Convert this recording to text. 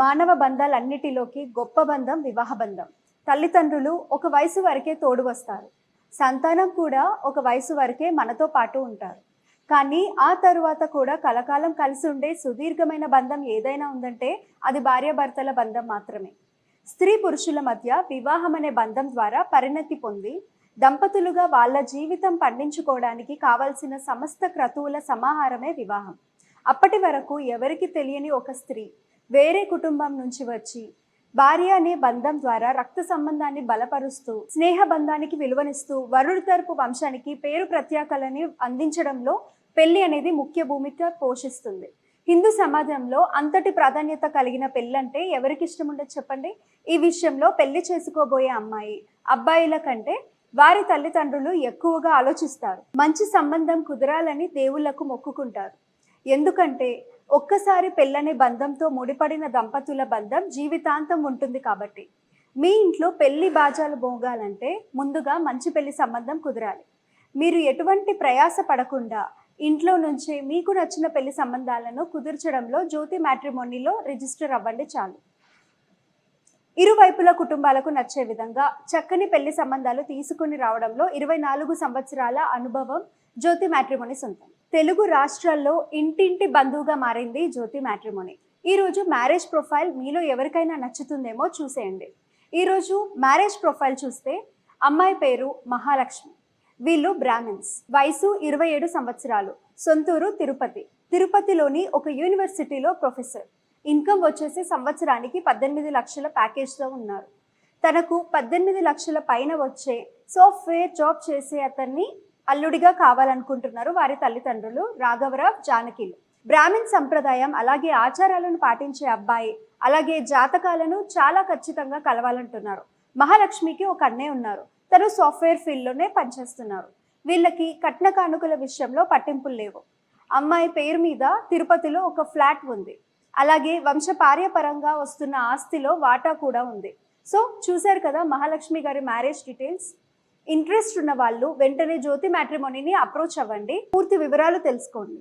మానవ బంధాలన్నిటిలోకి గొప్ప బంధం వివాహ బంధం. తల్లిదండ్రులు ఒక వయసు వరకే తోడు వస్తారు. సంతానం కూడా ఒక వయసు వరకే మనతో పాటు ఉంటారు. కానీ ఆ తరువాత కూడా కలకాలం కలిసి ఉండే సుదీర్ఘమైన బంధం ఏదైనా ఉందంటే అది భార్యాభర్తల బంధం మాత్రమే. స్త్రీ పురుషుల మధ్య వివాహం అనే బంధం ద్వారా పరిణతి పొంది దంపతులుగా వాళ్ళ జీవితం పండించుకోవడానికి కావలసిన సమస్త క్రతువుల సమాహారమే వివాహం. అప్పటి వరకు ఎవరికి తెలియని ఒక స్త్రీ వేరే కుటుంబం నుంచి వచ్చి భార్య అనే బంధం ద్వారా రక్త సంబంధాన్ని బలపరుస్తూ స్నేహ బంధానికి విలువనిస్తూ వరుడి తరపు వంశానికి పేరు ప్రత్యేకలని అందించడంలో పెళ్ళి అనేది ముఖ్య భూమిక పోషిస్తుంది. హిందూ సమాజంలో అంతటి ప్రాధాన్యత కలిగిన పెళ్ళంటే ఎవరికి ఇష్టం ఉండదు చెప్పండి? ఈ విషయంలో పెళ్ళి చేసుకోబోయే అమ్మాయి అబ్బాయిల కంటే వారి తల్లిదండ్రులు ఎక్కువగా ఆలోచిస్తారు. మంచి సంబంధం కుదరాలని దేవుళ్ళకు మొక్కుకుంటారు. ఎందుకంటే ఒక్కసారి పెళ్ళనే బంధంతో ముడిపడిన దంపతుల బంధం జీవితాంతం ఉంటుంది కాబట్టి. మీ ఇంట్లో పెళ్ళి బాజాలు భోగాలంటే ముందుగా మంచి పెళ్ళి సంబంధం కుదరాలి. మీరు ఎటువంటి ప్రయాస పడకుండా ఇంట్లో నుంచే మీకు నచ్చిన పెళ్ళి సంబంధాలను కుదుర్చడంలో జ్యోతి మ్యాట్రిమోనీలో రిజిస్టర్ అవ్వండి చాలు. ఇరువైపుల కుటుంబాలకు నచ్చే విధంగా చక్కని పెళ్ళి సంబంధాలు తీసుకుని రావడంలో ఇరవై నాలుగు సంవత్సరాల అనుభవం జ్యోతి మ్యాట్రిమోని సొంతం. తెలుగు రాష్ట్రాల్లో ఇంటింటి బంధువుగా మారింది జ్యోతి మ్యాట్రిమోని. ఈరోజు మ్యారేజ్ ప్రొఫైల్ మీలో ఎవరికైనా నచ్చుతుందేమో చూసేయండి. ఈరోజు మ్యారేజ్ ప్రొఫైల్ చూస్తే అమ్మాయి పేరు మహాలక్ష్మి. వీళ్ళు బ్రాహ్మిన్స్. వయసు ఇరవై ఏడు సంవత్సరాలు. సొంతూరు తిరుపతి. తిరుపతిలోని ఒక యూనివర్సిటీలో ప్రొఫెసర్. ఇన్కమ్ వచ్చేసి సంవత్సరానికి పద్దెనిమిది లక్షల ప్యాకేజ్తో ఉన్నారు. తనకు పద్దెనిమిది లక్షల పైన వచ్చే సాఫ్ట్వేర్ జాబ్ చేసే అతన్ని అల్లుడిగా కావాలనుకుంటున్నారు వారి తల్లిదండ్రులు రాఘవరావు జానకిలు. బ్రాహ్మిన్ సంప్రదాయం అలాగే ఆచారాలను పాటించే అబ్బాయి అలాగే జాతకాలను చాలా ఖచ్చితంగా కలవాలంటున్నారు. మహాలక్ష్మికి ఒక అన్నయ్య ఉన్నారు. తను సాఫ్ట్వేర్ ఫీల్డ్లోనే పనిచేస్తున్నారు. వీళ్ళకి కట్న కానుకల విషయంలో పట్టింపులు లేవు. అమ్మాయి పేరు మీద తిరుపతిలో ఒక ఫ్లాట్ ఉంది. అలాగే వంశపార్యపరంగా వస్తున్న ఆస్తిలో వాటా కూడా ఉంది. సో చూశారు కదా మహాలక్ష్మి గారి మ్యారేజ్ డీటెయిల్స్ ఇంట్రెస్ట్ ఉన్న వాళ్ళు వెంటనే జ్యోతి మ్యాట్రిమోనీని అప్రోచ్ అవ్వండి. పూర్తి వివరాలు తెలుసుకోండి.